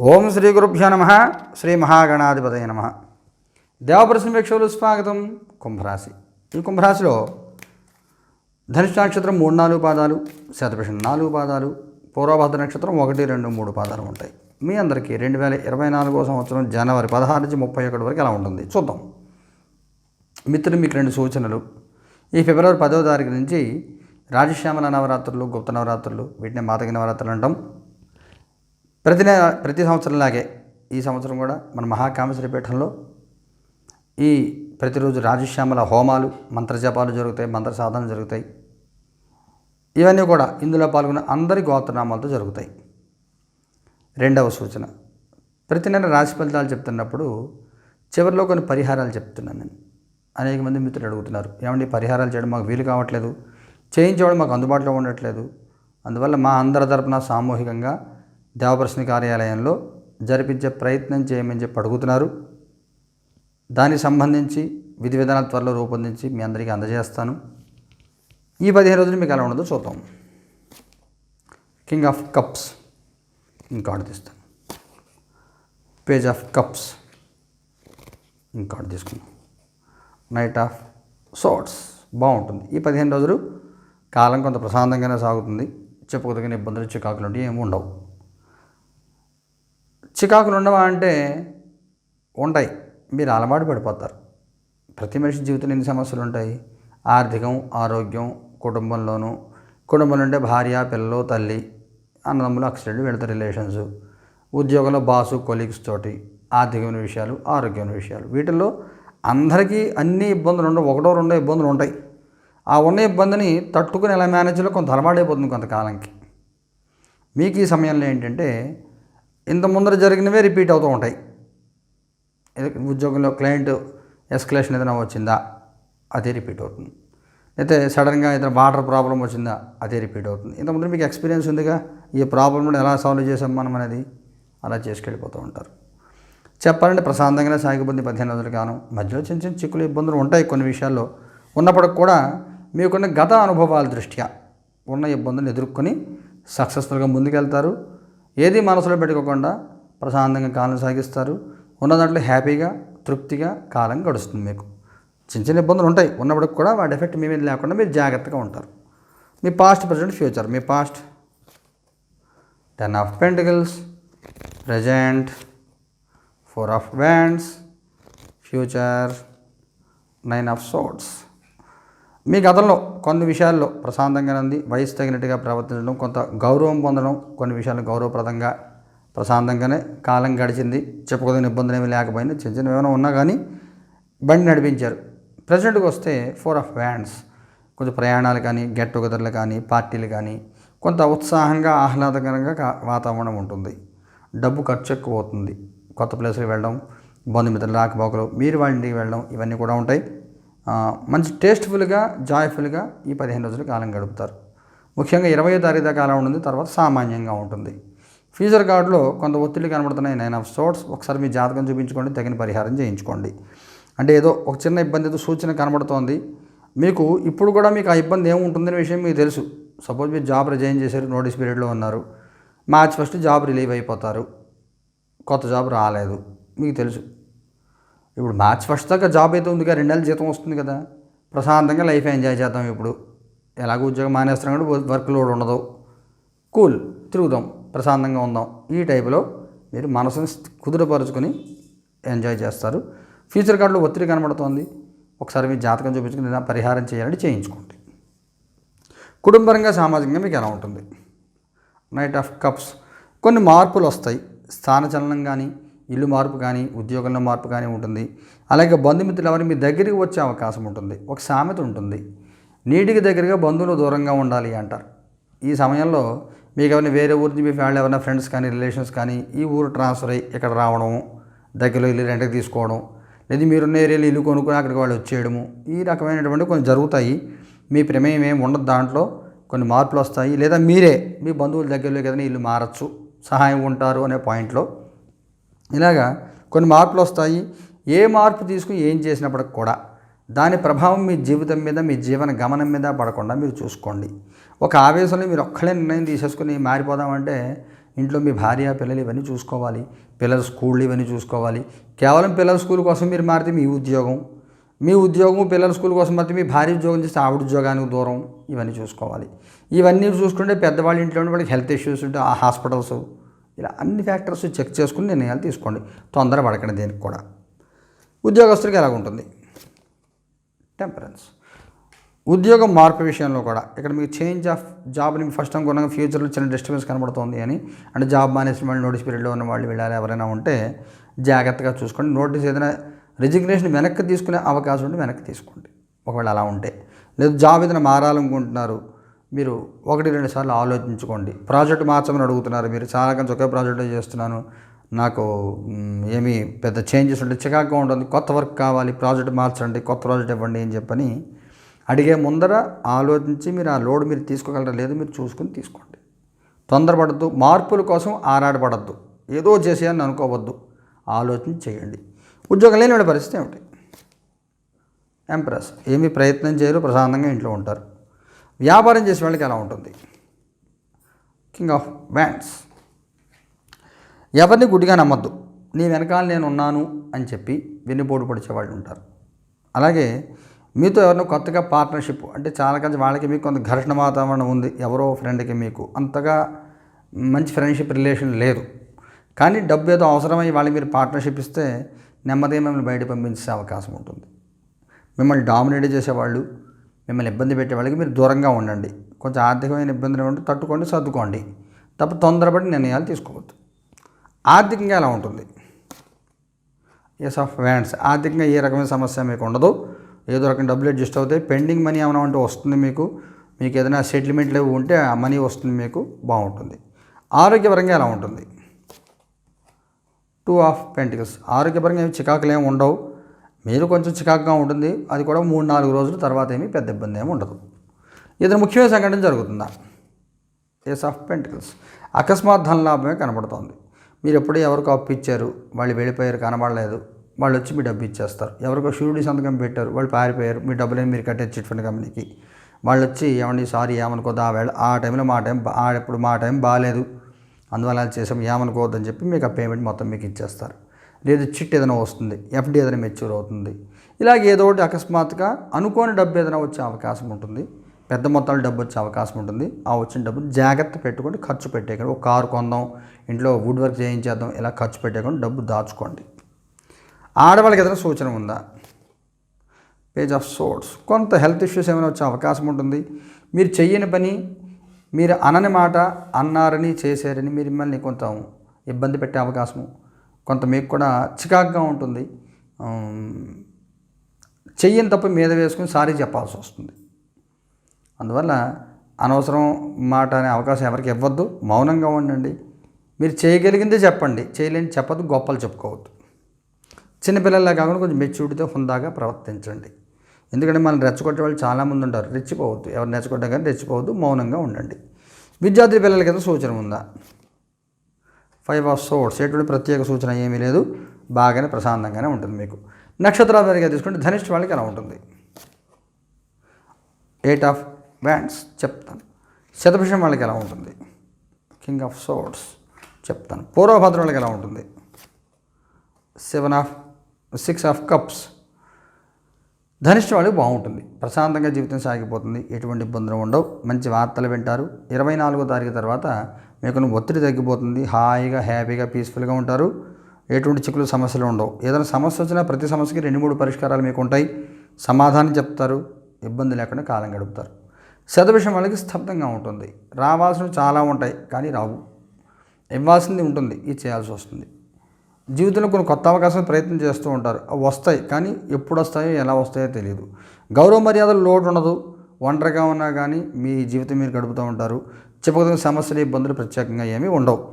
ఓం శ్రీ గురుభ్యో నమ శ్రీ మహాగణాధిపతయ నమ. దేవప్రశ్న స్వాగతం. కుంభరాశి. ఈ కుంభరాశిలో ధనుష్ నక్షత్రం మూడు నాలుగు పాదాలు శతభిషం నాలుగు పాదాలు పూర్వభద్ర నక్షత్రం ఒకటి రెండు మూడు పాదాలు ఉంటాయి. మీ అందరికీ రెండు వేల ఇరవై నాలుగో సంవత్సరం జనవరి పదహారు నుంచి ముప్పై ఒకటి వరకు ఎలా ఉంటుంది? చూద్దాం. మిత్రులు మీకు రెండు సూచనలు. ఈ ఫిబ్రవరి పదవ తారీఖు నుంచి రాజశ్యామల నవరాత్రులు గుప్త నవరాత్రులు వీటిని మాతకి నవరాత్రులు అంటాం. ప్రతి నె ప్రతి సంవత్సరంలాగే ఈ సంవత్సరం కూడా మన మహాకామేశ్వరపీఠంలో ఈ ప్రతిరోజు రాజశ్యామల హోమాలు మంత్రజపాలు జరుగుతాయి మంత్ర సాధనలు జరుగుతాయి. ఇవన్నీ కూడా ఇందులో పాల్గొన్న అందరి గోత్రనామాలతో జరుగుతాయి. రెండవ సూచన. ప్రతి నెల రాశి ఫలితాలు చెప్తున్నప్పుడు చివరిలో కొన్ని పరిహారాలు చెప్తున్నాను నేను. అనేక మంది మిత్రులు అడుగుతున్నారు ఏమండి పరిహారాలు చేయడం మాకు వీలు కావట్లేదు? చేయించేవాడు మాకు అందుబాటులో ఉండట్లేదు. అందువల్ల మా అందరి తరపున సామూహికంగా దేవప్రశ్న కార్యాలయంలో జరిపించే ప్రయత్నం చేయమని చెప్పి అడుగుతున్నారు. దానికి సంబంధించి విధి విధానాల త్వరలో రూపొందించి మీ అందరికీ అందజేస్తాను. ఈ పదిహేను రోజులు మీకు ఎలా ఉండదో చూద్దాం. కింగ్ ఆఫ్ కప్స్ ఇంకా తీస్తాను. పేజ్ ఆఫ్ కప్స్ ఇంకా తీసుకున్నాం నైట్ ఆఫ్ సోట్స్ బాగుంటుంది. ఈ పదిహేను రోజులు కాలం కొంత ప్రశాంతంగానే సాగుతుంది. చెప్పుకోదగిన ఇబ్బందులు చికాకులు అంటే ఏమి ఉండవు. చికాకులు ఉండవా అంటే ఉంటాయి. మీరు అలవాటు పడిపోతారు. ప్రతి మనిషి జీవితంలో ఎన్ని సమస్యలు ఉంటాయి? ఆర్థికం ఆరోగ్యం కుటుంబంలోనూ. కుటుంబంలో ఉంటే భార్య పిల్లలు తల్లి అన్నదమ్ములు అక్సిడెంట్ వీళ్ళతో రిలేషన్స్. ఉద్యోగంలో బాసు కొలీగ్స్ తోటి ఆర్థికమైన విషయాలు ఆరోగ్యమైన విషయాలు. వీటిల్లో అందరికీ అన్ని ఇబ్బందులు ఉండవు. ఒకటో రెండో ఇబ్బందులు ఉంటాయి. ఆ ఉన్న ఇబ్బందిని తట్టుకుని ఎలా మేనేజ్లో కొంత అలవాటైపోతుంది కొంతకాలంకి. మీకు ఈ సమయంలో ఏంటంటే ఇంత ముందర జరిగినవే రిపీట్ అవుతూ ఉంటాయి. ఉద్యోగంలో క్లయింట్ ఎస్కలేషన్ ఏదైనా వచ్చిందా అదే రిపీట్ అవుతుంది. అయితే సడన్గా ఏదైనా వాటర్ ప్రాబ్లం వచ్చిందా అదే రిపీట్ అవుతుంది. ఇంత ముందు మీకు ఎక్స్పీరియన్స్ ఉందిగా ఈ ప్రాబ్లం ఎలా సాల్వ్ చేసాం మనం అనేది అలా చేసుకెళ్ళిపోతూ ఉంటారు. చెప్పాలంటే ప్రశాంతంగానే సాగిపోతుంది పదిహేను రోజులు కాను మధ్యలో చిన్న చిన్న చిక్కులు ఇబ్బందులు ఉంటాయి కొన్ని విషయాల్లో. ఉన్నప్పటికి కూడా మీకున్న గత అనుభవాల దృష్ట్యా ఉన్న ఇబ్బందులు ఎదుర్కొని సక్సెస్ఫుల్గా ముందుకెళ్తారు. ఏది మనసులో పెట్టుకోకుండా ప్రశాంతంగా కాలం సాగిస్తారు. ఉన్న దాంట్లో హ్యాపీగా తృప్తిగా కాలం గడుస్తుంది మీకు. చిన్న చిన్న ఇబ్బందులు ఉంటాయి. ఉన్నప్పటికి కూడా వాటి ఎఫెక్ట్ మీ మీద లేకుండా మీరు జాగ్రత్తగా ఉంటారు. మీ past present future. Me past. Ten of pentacles. Present. Four of wands. Future. Nine of swords మీ గతంలో కొన్ని విషయాల్లో ప్రశాంతంగా ఉంది వయసు తగినట్టుగా ప్రవర్తించడం కొంత గౌరవం పొందడం కొన్ని విషయాలు గౌరవప్రదంగా ప్రశాంతంగానే కాలం గడిచింది. చెప్పుకోదగిన ఇబ్బందులు ఏమీ లేకపోయినా చిన్న చిన్న ఏమైనా ఉన్నా కానీ బండి నడిపించారు. ప్రజెంట్కి వస్తే ఫోర్ ఆఫ్ వ్యాండ్స్ కొంచెం ప్రయాణాలు కానీ గెట్ టుగెదర్లు కానీ పార్టీలు కానీ కొంత ఉత్సాహంగా ఆహ్లాదకరంగా వాతావరణం ఉంటుంది. డబ్బు ఖర్చు ఎక్కువ అవుతుంది. కొత్త ప్లేస్కి వెళ్ళడం బంధుమిత్రులు రాకపోకలు మీరు వాళ్ళ ఇంటికి వెళ్ళడం ఇవన్నీ కూడా ఉంటాయి. మంచి టేస్ట్ఫుల్గా జాయ్ఫుల్గా ఈ పదిహేను రోజుల కాలం గడుపుతారు. ముఖ్యంగా ఇరవై తారీఖు దాకా అలా ఉంటుంది తర్వాత సామాన్యంగా ఉంటుంది. ఫ్యూచర్ కార్డులో కొంత ఒత్తిడి కనబడుతున్నాయి. నైన్ ఆఫ్ సోట్స్ ఒకసారి మీ జాతకం చూపించుకోండి తగిన పరిహారం చేయించుకోండి. అంటే ఏదో ఒక చిన్న ఇబ్బందితో సూచన కనబడుతోంది. మీకు ఇప్పుడు కూడా మీకు ఆ ఇబ్బంది ఏముంటుందనే విషయం మీకు తెలుసు. సపోజ్ మీరు జాబ్ రిజైన్ చేశారు నోటీస్ పీరియడ్లో ఉన్నారు. మార్చ్ ఫస్ట్ జాబ్ రిలీవ్ అయిపోతారు. కొత్త జాబ్ రాలేదు. మీకు తెలుసు. ఇప్పుడు మార్చి ఫస్ట్ దాకా జాబ్ అయితే ఉందిగా రెండు నెలల జీతం వస్తుంది కదా. ప్రశాంతంగా లైఫ్ ఎంజాయ్ చేద్దాం ఇప్పుడు. ఎలాగో ఉద్యోగం మానేస్తాం కాబట్టి వర్క్ లోడ్ ఉండదు. కూల్ తిరుగుదాం ప్రశాంతంగా ఉందాం. ఈ టైపులో మీరు మనసుని కుదురపరుచుకొని ఎంజాయ్ చేస్తారు. ఫ్యూచర్ కార్డులో ఒత్తిడి కనబడుతోంది. ఒకసారి మీ జాతకం చూపించుకుని ఏదైనా పరిహారం చేయాలంటే చేయించుకోండి. కుటుంబరంగా సామాజికంగా మీకు ఎలా ఉంటుంది? Knight of cups. కొన్ని మార్పులు వస్తాయి. స్థానచలనం కానీ ఇల్లు మార్పు కానీ ఉద్యోగంలో మార్పు కానీ ఉంటుంది. అలాగే బంధుమిత్రులు ఎవరు మీ దగ్గరికి వచ్చే అవకాశం ఉంటుంది. ఒక సామెత ఉంటుంది. నీటికి దగ్గరగా బంధువులు దూరంగా ఉండాలి అంటారు. ఈ సమయంలో మీకు ఎవరిని వేరే ఊరి నుంచి మీ ఫ్యామిలీ ఎవరైనా ఫ్రెండ్స్ కానీ రిలేషన్స్ కానీ ఈ ఊరు ట్రాన్స్ఫర్ అయ్యి ఇక్కడ రావడం దగ్గరలో ఇల్లు రెంట్కి తీసుకోవడం లేదా మీరున్న ఏరియాలో ఇల్లు కొనుక్కొని అక్కడికి వాళ్ళు వచ్చేయడము ఈ రకమైనటువంటి కొన్ని జరుగుతాయి. మీ ప్రమేయం ఏమి ఉండదు దాంట్లో. కొన్ని మార్పులు వస్తాయి. లేదా మీరే మీ బంధువుల దగ్గరలో ఏదైనా ఇల్లు మారచ్చు సహాయం ఉంటారు అనే పాయింట్లో. ఇలాగా కొన్ని మార్పులు వస్తాయి. ఏ మార్పు తీసుకుని ఏం చేసినప్పటికి కూడా దాని ప్రభావం మీ జీవితం మీద మీ జీవన గమనం మీద పడకుండా మీరు చూసుకోండి. ఒక ఆవేశంలో మీరు ఒక్కలే నిర్ణయం తీసేసుకుని మారిపోదామంటే ఇంట్లో మీ భార్య పిల్లలు ఇవన్నీ చూసుకోవాలి. పిల్లల స్కూళ్ళు ఇవన్నీ చూసుకోవాలి. కేవలం పిల్లల స్కూల్ కోసం మీరు మారితే మీ ఉద్యోగం మీ ఉద్యోగం పిల్లల స్కూల్ కోసం మారితే మీ భార్య ఉద్యోగం చేస్తే ఆవిడ ఉద్యోగానికి దూరం. ఇవన్నీ చూసుకోవాలి. ఇవన్నీ చూసుకుంటే పెద్దవాళ్ళ ఇంట్లో ఉండే వాళ్ళకి హెల్త్ ఇష్యూస్ ఉంటే హాస్పిటల్స్ ఇలా అన్ని ఫ్యాక్టర్స్ చెక్ చేసుకుని నిర్ణయాలు తీసుకోండి. తొందర పడకండి దేనికి కూడా. ఉద్యోగస్తులకి ఎలాగ ఉంటుంది? టెంపరెన్స్ ఉద్యోగం మార్పు విషయంలో కూడా ఇక్కడ మీకు చేంజ్ ఆఫ్ జాబ్ని ఫస్ట్ టైం ఫ్యూచర్లో చిన్న డిస్టర్బెన్స్ కనబడుతుంది అని అంటే జాబ్ మానేసిన వాళ్ళు నోటీస్ పీరియడ్లో ఉన్న వాళ్ళు వెళ్ళాలి ఎవరైనా ఉంటే జాగ్రత్తగా చూసుకోండి. నోటీస్ ఏదైనా రిజిగ్నేషన్ వెనక్కి తీసుకునే అవకాశం ఉంటే వెనక్కి తీసుకోండి. ఒకవేళ అలా ఉంటే. లేదు జాబ్ ఏదైనా మారాలనుకుంటున్నారు మీరు ఒకటి రెండు సార్లు ఆలోచించుకోండి. ప్రాజెక్ట్ మార్చమని అడుగుతున్నారు మీరు. చాలా కంచి ఒకే ప్రాజెక్ట్ చేస్తున్నాను. నాకు ఏమి ఏమీ పెద్ద చేంజెస్ ఉంటే చికాకుగా ఉంటుంది. కొత్త వర్క్ కావాలి ప్రాజెక్ట్ మార్చండి కొత్త ప్రాజెక్ట్ ఇవ్వండి అని చెప్పని అడిగే ముందర ఆలోచించి మీరు ఆ లోడ్ మీరు తీసుకోగలరా లేదు మీరు చూసుకుని తీసుకోండి. తొందరపడద్దు. మార్పుల కోసం ఆరాటపడద్దు. ఏదో చేసేయాలని అనుకోవద్దు. ఆలోచన చేయండి. ఉద్యోగం లేని పరిస్థితి ఏమిటి? ఎంప్రెస్ ఏమీ ప్రయత్నం చేయరు. ప్రశాంతంగా ఇంట్లో ఉంటారు. వ్యాపారం చేసే వాళ్ళకి ఎలా ఉంటుంది? కింగ్ ఆఫ్ బ్యాండ్స్ ఎవరిని గుడ్డిగా నమ్మద్దు. నీ వెనకాల నేను ఉన్నాను అని చెప్పి వెన్నుపోటు పొడిచే వాళ్ళు ఉంటారు. అలాగే మీతో ఎవరినో కొత్తగా పార్ట్నర్షిప్ అంటే చాలా కలిసి వాళ్ళకి మీకు కొంత ఘర్షణ వాతావరణం ఉంది. ఎవరో ఫ్రెండ్కి మీకు అంతగా మంచి ఫ్రెండ్షిప్ రిలేషన్ లేదు. కానీ డబ్బు ఏదో అవసరమై వాళ్ళకి మీరు పార్ట్నర్షిప్ ఇస్తే నెమ్మదిగా మిమ్మల్ని బయట పంపించే అవకాశం ఉంటుంది. మిమ్మల్ని డామినేట్ చేసేవాళ్ళు మిమ్మల్ని ఇబ్బంది పెట్టే వాళ్ళకి మీరు దూరంగా ఉండండి. కొంచెం ఆర్థికమైన ఇబ్బందులు ఉంటే తట్టుకోండి సర్దుకోండి. తప్ప తొందరపడి నిర్ణయాలు తీసుకోవద్దు. ఆర్థికంగా ఎలా ఉంటుంది? ఎస్ ఆఫ్ వ్యాండ్స్ ఆర్థికంగా ఏ రకమైన సమస్య మీకు ఉండదు. ఏదో రకం డబ్బులు అడ్జస్ట్ అవుతాయి. పెండింగ్ మనీ ఏమైనా ఉంటే వస్తుంది మీకు. మీకు ఏదైనా సెటిల్మెంట్లు ఉంటే ఆ మనీ వస్తుంది మీకు. బాగుంటుంది. ఆరోగ్యపరంగా ఎలా ఉంటుంది? టూ ఆఫ్ పెంటికల్స్ ఆరోగ్యపరంగా ఏమి చికాకులు ఏమి ఉండవు. మీరు కొంచెం చికాకుగా ఉంటుంది. అది కూడా మూడు నాలుగు రోజుల తర్వాత ఏమీ పెద్ద ఇబ్బంది ఏమి ఉండదు. ఏదైనా ముఖ్యమైన సంఘటన జరుగుతుందా? ఏస్ ఆఫ్ పెంటికల్స్ అకస్మాత్ ధన లాభమే కనబడుతోంది. మీరు ఎప్పుడూ ఎవరికో అప్పు ఇచ్చారు. వాళ్ళు వెళ్ళిపోయారు కనబడలేదు. వాళ్ళు వచ్చి మీ డబ్బు ఇచ్చేస్తారు. ఎవరికో షూరిటీ సంతకం పెట్టారు. వాళ్ళు పారిపోయారు. మీ డబ్బులేమి మీరు కట్టే చిట్ ఫండ్ కంపెనీకి? వాళ్ళు వచ్చి ఏమండి సారీ ఏమనుకోద్దు. ఆ వేళ ఆ టైంలో మా టైం బా- ఇప్పుడు మా టైం బాగాలేదు అందువల్ల చేసాం. ఏమనుకోవద్దని చెప్పి మీకు ఆ పేమెంట్ మొత్తం మీకు ఇచ్చేస్తారు. లేదు చిట్ ఏదైనా వస్తుంది ఎఫ్డి ఏదైనా మెచ్యూర్ అవుతుంది. ఇలాగ ఏదో ఒకటి అకస్మాత్తుగా అనుకోని డబ్బు ఏదైనా వచ్చే అవకాశం ఉంటుంది. పెద్ద మొత్తాలు డబ్బు వచ్చే అవకాశం ఉంటుంది. ఆ వచ్చిన డబ్బును జాగ్రత్త పెట్టుకొని ఖర్చు పెట్టేయకండి. ఒక కారు కొందాం ఇంట్లో వుడ్ వర్క్ చేయించేద్దాం ఇలా ఖర్చు పెట్టేయకుండా డబ్బు దాచుకోండి. ఆడవాళ్ళకి ఏదైనా సూచన ఉందా? పేజ్ ఆఫ్ సోర్స్ కొంత హెల్త్ ఇష్యూస్ ఏమైనా వచ్చే అవకాశం ఉంటుంది. మీరు చెయ్యని పని మీరు అనని మాట అన్నారని చేశారని మీరు మిమ్మల్ని కొంత ఇబ్బంది పెట్టే అవకాశము కొంత మీకు కూడా చికాకుగా ఉంటుంది. చెయ్యని తప్ప మీద వేసుకుని సారీ చెప్పాల్సి వస్తుంది. అందువల్ల అనవసరం మాట అనే అవకాశం ఎవరికి ఇవ్వద్దు. మౌనంగా ఉండండి. మీరు చేయగలిగిందే చెప్పండి. చేయలేని చెప్పద్దు గొప్పలు చెప్పుకోవద్దు. చిన్నపిల్లల్లా కాకుండా కొంచెం మెచ్యూరిటీతో హుందాగా ప్రవర్తించండి. ఎందుకంటే మనం రెచ్చగొట్టే వాళ్ళు చాలామంది ఉంటారు. రెచ్చిపోవద్దు. ఎవరు రెచ్చగొట్టా కానీ రెచ్చిపోవద్దు. మౌనంగా ఉండండి. విద్యార్థి పిల్లలకి ఏదో సూచన ఉందా? ఫైవ్ ఆఫ్ సోర్స్ ఎటువంటి ప్రత్యేక సూచన ఏమీ లేదు. బాగానే ప్రశాంతంగానే ఉంటుంది మీకు. నక్షత్రాధారిగా తీసుకుంటే ధనిష్ఠ వాళ్ళకి ఎలా ఉంటుంది. ఎయిట్ ఆఫ్ బ్యాండ్స్ చెప్తాను. శతభిషం వాళ్ళకి ఎలా ఉంటుంది? కింగ్ ఆఫ్ సోర్స్ చెప్తాను. పూర్వభద్రం వాళ్ళకి ఎలా ఉంటుంది? Seven of six of cups Dhanishta వాళ్ళకి బాగుంటుంది. ప్రశాంతంగా జీవితం సాగిపోతుంది. ఎటువంటి ఇబ్బందులు ఉండవు. మంచి వార్తలు వింటారు. ఇరవై నాలుగో తారీఖు తర్వాత మీకు ఒత్తిడి తగ్గిపోతుంది హాయిగా హ్యాపీగా పీస్ఫుల్గా ఉంటారు. ఎటువంటి చిక్కులు సమస్యలు ఉండవు. ఏదైనా సమస్య వచ్చినా ప్రతి సమస్యకి రెండు మూడు పరిష్కారాలు మీకు ఉంటాయి సమాధానం చెప్తారు. ఇబ్బంది లేకుండా కాలం గడుపుతారు. శతభిషం వాళ్ళకి స్తబ్దంగా ఉంటుంది. రావాల్సినవి చాలా ఉంటాయి కానీ రావు. ఇవ్వాల్సింది ఉంటుంది. ఇది చేయాల్సి వస్తుంది. జీవితంలో కొన్ని కొత్త అవకాశాలు ప్రయత్నం చేస్తూ ఉంటారు. అవి వస్తాయి కానీ ఎప్పుడు వస్తాయో ఎలా వస్తాయో తెలియదు గౌరవ మర్యాదలు లోటు ఉండదు. ఒంటరిగా ఉన్నా కానీ మీ జీవితం మీరు గడుపుతూ ఉంటారు. చెప్పగలిగిన సమస్యలు ఇబ్బందులు ప్రత్యేకంగా ఏమీ ఉండవు.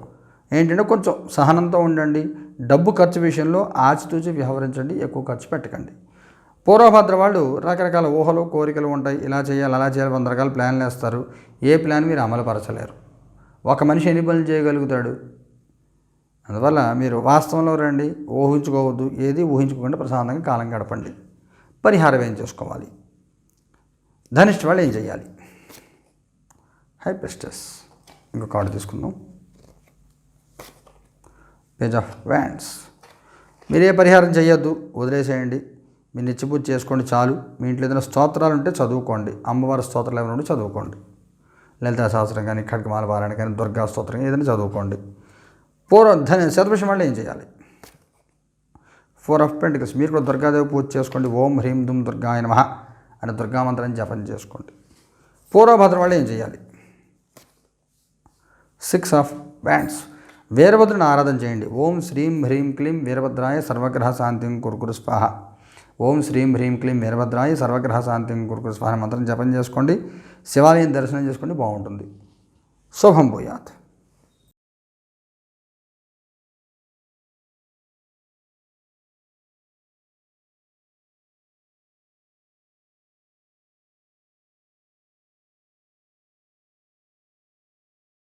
ఏంటంటే కొంచెం సహనంతో ఉండండి. డబ్బు ఖర్చు విషయంలో ఆచితూచి వ్యవహరించండి. ఎక్కువ ఖర్చు పెట్టకండి. పూర్వభద్ర వాళ్ళు రకరకాల ఊహలు కోరికలు ఉంటాయి. ఇలా చేయాలి అలా చేయాలి వంద రకాల ప్లాన్లు వేస్తారు. ఏ ప్లాన్ మీరు అమలుపరచలేరు. ఒక మనిషి ఎన్ని పనులు చేయగలుగుతాడు? అందువల్ల మీరు వాస్తవంలో రండి. ఊహించుకోవద్దు. ఏది ఊహించుకోకుండా ప్రశాంతంగా కాలం గడపండి. పరిహారం ఏం చేసుకోవాలి? ధనిష్ట వాళ్ళు ఏం చేయాలి? హైపెస్టస్. ఇంకో కార్డు తీసుకుందాం. పేజ్ ఆఫ్ వ్యాండ్స్ మీరే పరిహారం చేయొద్దు వదిలేసేయండి. మీరు నిత్యపూజ చేసుకోండి చాలు. మీ ఇంట్లో ఏదైనా స్తోత్రాలు ఉంటే చదువుకోండి. అమ్మవారి స్తోత్రాలు ఏమైనా ఉంటే చదువుకోండి. లలితా సహస్రం కానీ ఖడ్గమాల పారాయణ కానీ దుర్గా స్తోత్రం ఏదైనా చదువుకోండి. ఫోర్ ధన శతభిషం వల్ల ఏం చేయాలి? Four of pentacles. మీరు కూడా దుర్గాదేవి పూజ చేసుకోండి. ఓం హ్రీం దుమ్ దుర్గాయ నమ అని దుర్గా మంత్రాన్ని జపం చేసుకోండి. పూర్వభద్రం వాళ్ళు ఏం చేయాలి? సిక్స్ ఆఫ్ బ్యాండ్స్ వీరభద్రుని ఆరాధన చేయండి. ఓం శ్రీం హ్రీం క్లీం వీరభద్రాయ సర్వగ్రహ శాంతిం కురుకురు స్వాహ. ఓం శ్రీం హ్రీం క్లీం వీరభద్రాయ సర్వగ్రహ శాంతిం కురుకురు స్వాహ. మంత్రం జపం చేసుకోండి. శివాలయం దర్శనం చేసుకోండి. బాగుంటుంది. శుభం భూయాత్.